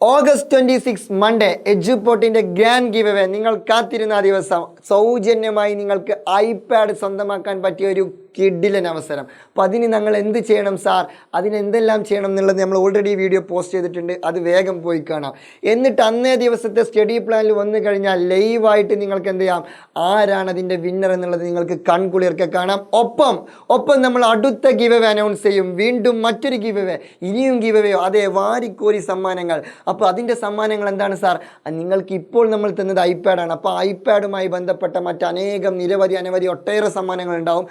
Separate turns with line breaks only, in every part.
August twenty six Monday എജുപോർട്ടിന്റെ grand give away നിങ്ങൾ കാത്തിരുന്ന ദിവസം സൗജന്യമായി നിങ്ങൾക്ക് ഐപാഡ് സ്വന്തമാക്കാൻ പറ്റിയ ഒരു കിഡിലൻ അവസരം അപ്പോൾ അതിന് ഞങ്ങൾ എന്ത് ചെയ്യണം സാർ? അതിനെന്തെല്ലാം ചെയ്യണം എന്നുള്ളത് നമ്മൾ ഓൾറെഡി വീഡിയോ പോസ്റ്റ് ചെയ്തിട്ടുണ്ട്. അത് വേഗം പോയി കാണാം. എന്നിട്ട് അന്നേ ദിവസത്തെ സ്റ്റഡി പ്ലാനിൽ വന്നു കഴിഞ്ഞാൽ ലൈവായിട്ട് നിങ്ങൾക്ക് എന്ത് ചെയ്യാം? ആരാണ് അതിന്റെ വിന്നർ എന്നുള്ളത് നിങ്ങൾക്ക് കൺകുളിർക്കെ കാണാം. ഒപ്പം ഒപ്പം നമ്മൾ അടുത്ത ഗിവ് അവേ അനൗൺസ് ചെയ്യും. വീണ്ടും മറ്റൊരു ഗീവ് അവേ ഇനിയും ഗീവ് അതെ വാരിക്കോരി സമ്മാനങ്ങൾ. അപ്പോൾ അതിന്റെ സമ്മാനങ്ങൾ എന്താണ് സാർ? നിങ്ങൾക്ക് ഇപ്പോൾ നമ്മൾ തന്നത് ഐപാഡാണ് അപ്പോൾ ഐപാഡുമായി ബന്ധപ്പെട്ട മറ്റനേകം നിരവധി അനവധി ഒട്ടേറെ സമ്മാനങ്ങൾ ഉണ്ടാവും.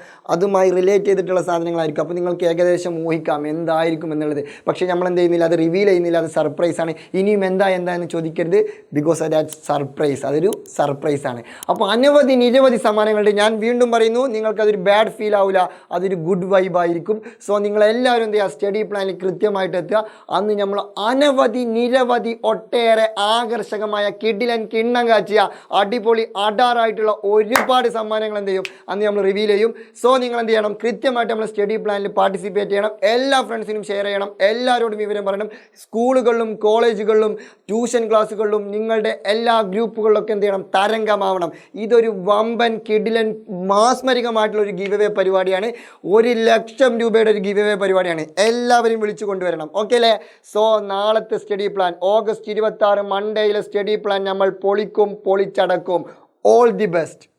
അതുമായി റിലേറ്റ് ചെയ്തിട്ടുള്ള സാധനങ്ങളായിരിക്കും. അപ്പോൾ നിങ്ങൾക്ക് ഏകദേശം ഊഹിക്കാം എന്തായിരിക്കും എന്നുള്ളത്. പക്ഷേ നമ്മൾ എന്ത് ചെയ്യുന്നില്ല അത് റിവീൽ ചെയ്യുന്നില്ല അത് സർപ്രൈസ് ആണ്. ഇനിയും എന്താ എന്താ എന്ന് ചോദിക്കരുത്. ബിക്കോസ് ദാറ്റ് സർപ്രൈസ് അതൊരു സർപ്രൈസ് ആണ്. അപ്പോൾ അനവധി നിരവധി സമ്മാനങ്ങളുണ്ട് ഞാൻ വീണ്ടും പറയുന്നു നിങ്ങൾക്കതൊരു ബാഡ് ഫീൽ ആവില്ല അതൊരു ഗുഡ് വൈബ് ആയിരിക്കും. സോ നിങ്ങളെല്ലാവരും എന്ത് ചെയ്യുക സ്റ്റഡി പ്ലാനിൽ കൃത്യമായിട്ട് എത്തുക. അന്ന് നമ്മൾ അനവധി നിരവധി ഒട്ടേറെ ആകർഷകമായ കിടിലൻ കിണ്ണം കാച്ചിയ അടിപൊളി അഡാറായിട്ടുള്ള ഒരുപാട് സമ്മാനങ്ങൾ എന്ത് ചെയ്യും? അന്ന് നമ്മൾ റിവീൽ ചെയ്യും. സോ നിങ്ങൾ എന്ത് ചെയ്യണം. കൃത്യമായിട്ട് നമ്മൾ സ്റ്റഡി പ്ലാനിൽ പാർട്ടിസിപ്പേറ്റ് ചെയ്യണം. എല്ലാ ഫ്രണ്ട്സിനും ഷെയർ ചെയ്യണം. എല്ലാവരോടും വിവരം പറയണം. സ്കൂളുകളിലും കോളേജുകളിലും ട്യൂഷൻ ക്ലാസ്സുകളിലും നിങ്ങളുടെ എല്ലാ ഗ്രൂപ്പുകളിലൊക്കെ എന്ത് ചെയ്യണം? തരംഗമാവണം. ഇതൊരു വമ്പൻ കിടിലൻ മാസ്മരികമായിട്ടുള്ള ഒരു ഗിവ് പരിപാടിയാണ്. ഒരു ലക്ഷം രൂപയുടെ ഒരു ഗിവ് അവേ പരിപാടിയാണ്. എല്ലാവരും വിളിച്ചു കൊണ്ടുവരണം. ഓക്കെ അല്ലേ? സോ നാളത്തെ സ്റ്റഡി പ്ലാൻ ഓഗസ്റ്റ് ഇരുപത്തി ആറ് മൺഡേയിലെ സ്റ്റഡി പ്ലാൻ നമ്മൾ പൊളിക്കും പൊളിച്ചടക്കും. All the best